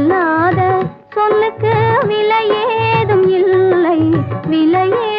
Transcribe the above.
சொல்லாத சொல்லுக்கு விலையேதும் இல்லை. விலையே